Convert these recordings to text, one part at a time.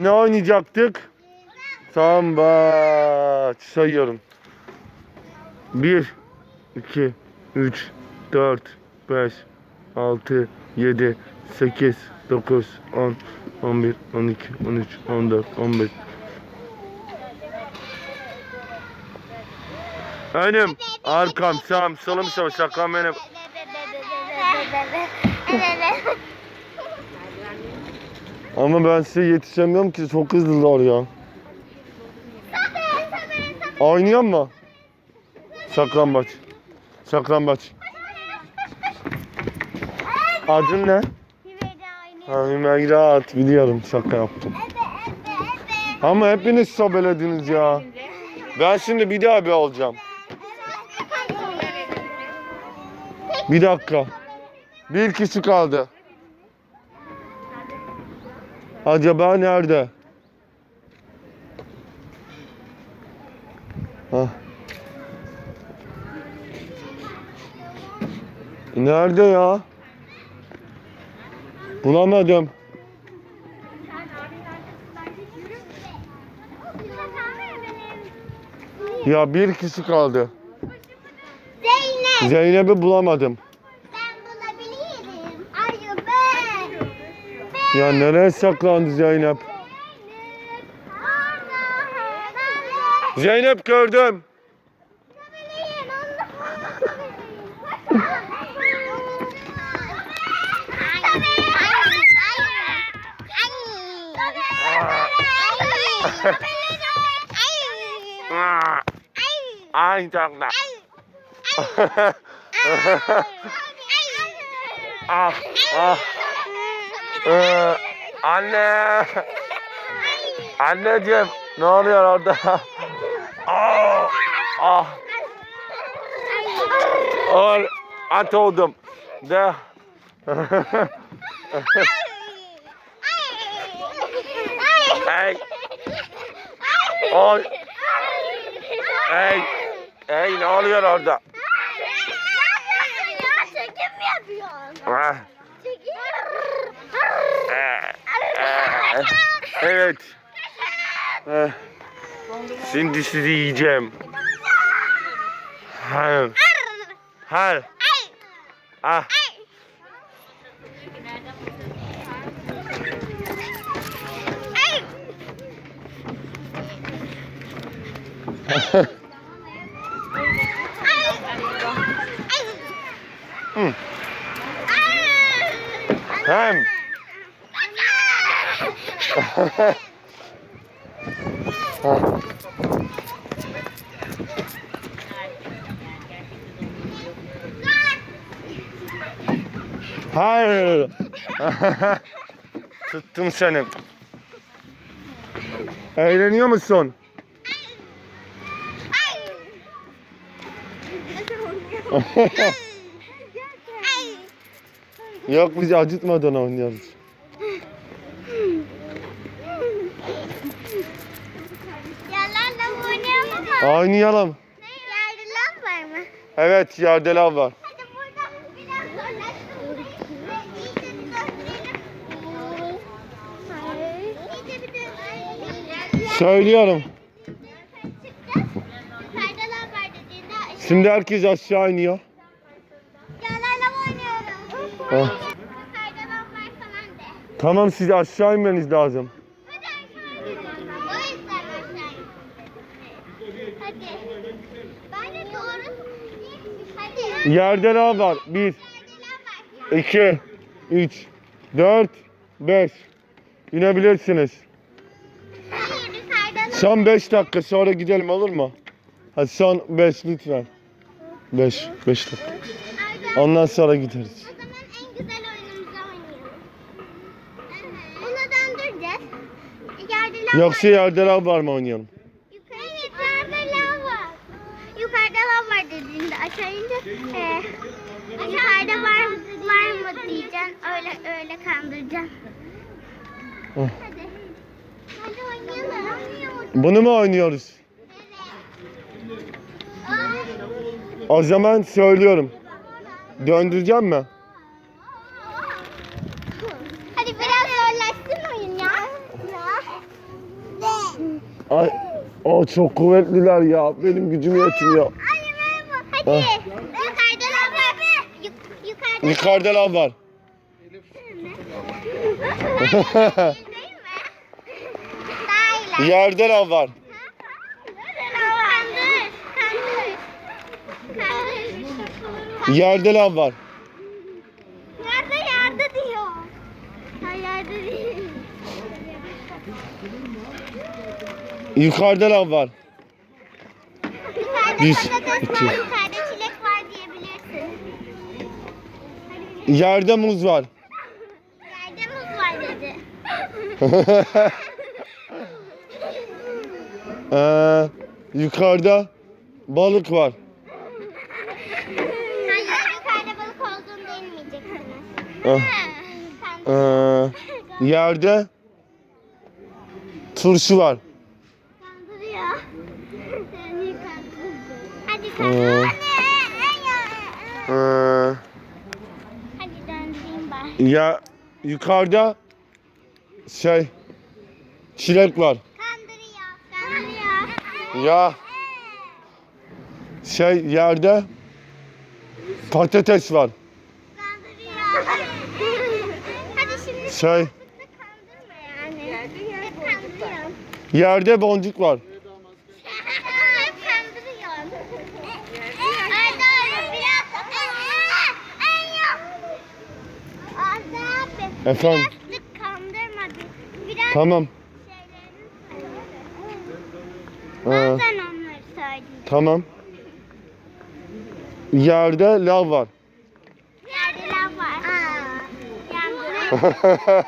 Ne oynayacaktık? Sambaç. Sayıyorum. 1, 2, 3, 4, 5, 6, 7, 8, 9, 10, 11, 12, 13, 14, 15. Önüm, arkam, sağım, solum, sağım, saklam benim. Ama ben size yetişemiyorum ki çok hızlılar ya. Oynuyor mu? Saklambaç. Saklambaç. Adın ne? Ha, Hümeyrat biliyorum şaka yaptım. Ama hepiniz sobelediniz ya. Ben şimdi bir daha bir olacağım. Bir dakika. Bir kişi kaldı. Acaba nerede? Hah. Nerede ya? Bulamadım. Ya bir kişi kaldı. Zeynep. Zeynep'i bulamadım. Ben bulabilirim. Ayı ben. Ben. Ya nereye saklandı Zeynep? Zeynep gördüm. Ay canına. ah, ah. Ee, anne. Anneciğim ne oluyor orada? ah, ah. Or, at oldum. De. hey. Oy. Hey. Hey ne oluyor orada? Çekim mi yapıyorsun? Ah, Çekim. Evet. Eh, Şimdi sizi yiyeceğim. Hayır. Hayır. Ah. Hı. Hayır. Tuttum seni. Eğleniyor musun? Yok biz acıtmadan oynuyoruz. Oynayalım? Oynayalım. Yardılan var mı? Evet yerde lav var. Hadi burada biraz zorlaştırmayın ve iyice bir döndürelim. Hayır. İyice bir döndürelim. Söylüyorum. Çıkacağız. Yukarıdalar var dediğinde aşağı- Şimdi herkes aşağı iniyor. Ah. Var falan de. Tamam siz aşağı inmeniz lazım. Hadi aşağı inelim. O yüzden aşağı in. Hadi. Ben de doğru. Hadi. Yerde lav var. Bir, iki, üç, dört, beş. İnebilirsiniz. Hayır yukarıdalar. Son beş dakika sonra gidelim olur mu? Hadi son beş lütfen. Beş, beş dakika. Ondan sonra gideriz. O zaman en güzel oyunumuzu oynayalım. Bunu döndüreceğiz. Yerde lav Yoksa var. yerde lav var mı oynayalım? Yukarı yukarıda lav var. Yukarıda lav var dediğinde aşağı ince e, yukarıda var, var mı diyeceksin. Öyle öyle kandıracaksın. Oh. Hadi. Hadi oynayalım. Bunu mu oynuyoruz? Evet. O zaman söylüyorum. Döndüreceğim mi? Hadi biraz zorlaşsın oyun. Ya. Ay, o çok kuvvetliler ya. Benim gücüm yetmiyor. Hadi. Yukarıda lav var. Yuk, yukarıda. Yukarıda lav var. Yerde lav var. Yerde lav var. Yerde yerde diyor. Ha yerde değil. Yukarıda lav var. Yukarıda Bir, patates var, yukarıda Yerde muz var. Yerde muz var dedi. ee, yukarıda balık var. Hayır, yukarıda balık olduğunu bilmeyeceksiniz. Ah, Kandır. ee, yerde turşu var. Kandırıyor. Seni kandırdı. Hadi Ee. kandır. Ee, Hadi bari. ya yukarıda şey çilek var. Kandırıyor. Kandırıyor. Ya şey yerde patates var. Kandırıyor. Hadi şimdi Şey kandırma yani. Yerde boncuk var. Efendim? Kandırmadı. Biraz Tamam. Ee, Bazen onları söyleyeceğim. tamam. Yerde lav var. Yerde lav var.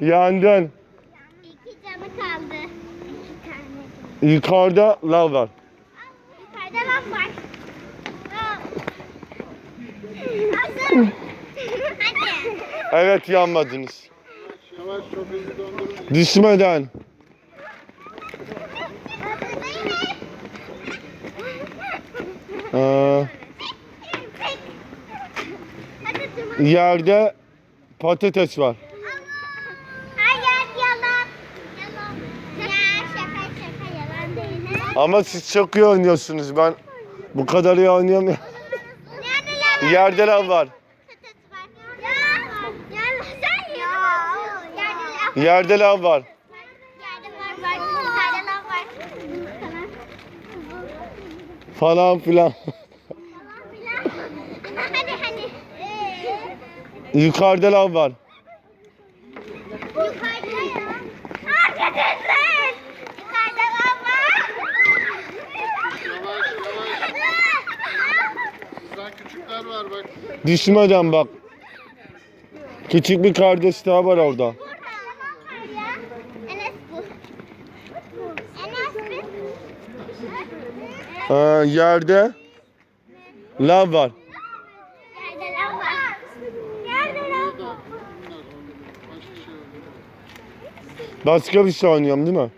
Yandın. İki canı kaldı. İki tane. Yukarıda lav var. Yukarıda lav var. Hazır. Hadi. Evet yanmadınız. Yavaş çok hızlı dondurun. Düşmeden. Ee, yerde patates var. Hayır yalan. Yalan. Ya şaka şaka yalan değil. Ama siz çok iyi oynuyorsunuz. Ben bu kadar iyi oynayamıyorum. Nerede lav? Yerde lav var. Patates var. Ya. Ya sen ya. Yerde lav. Var. Yerde var var. Yukarıda lav var. Falan filan. Hadi hadi. Yukarıda lav var. Yukarıda ya. Arkadaşlar. Yukarıda lav var. Yavaş yavaş. Daha küçükler var bak. Düşmeden bak. Küçük bir kardeş daha var orada. Burada lav var ya. Enes bu. Enes bu. Ee, yerde lav var. Yerde lav var. Yerde lav var. Başka bir şey oynuyorum değil mi?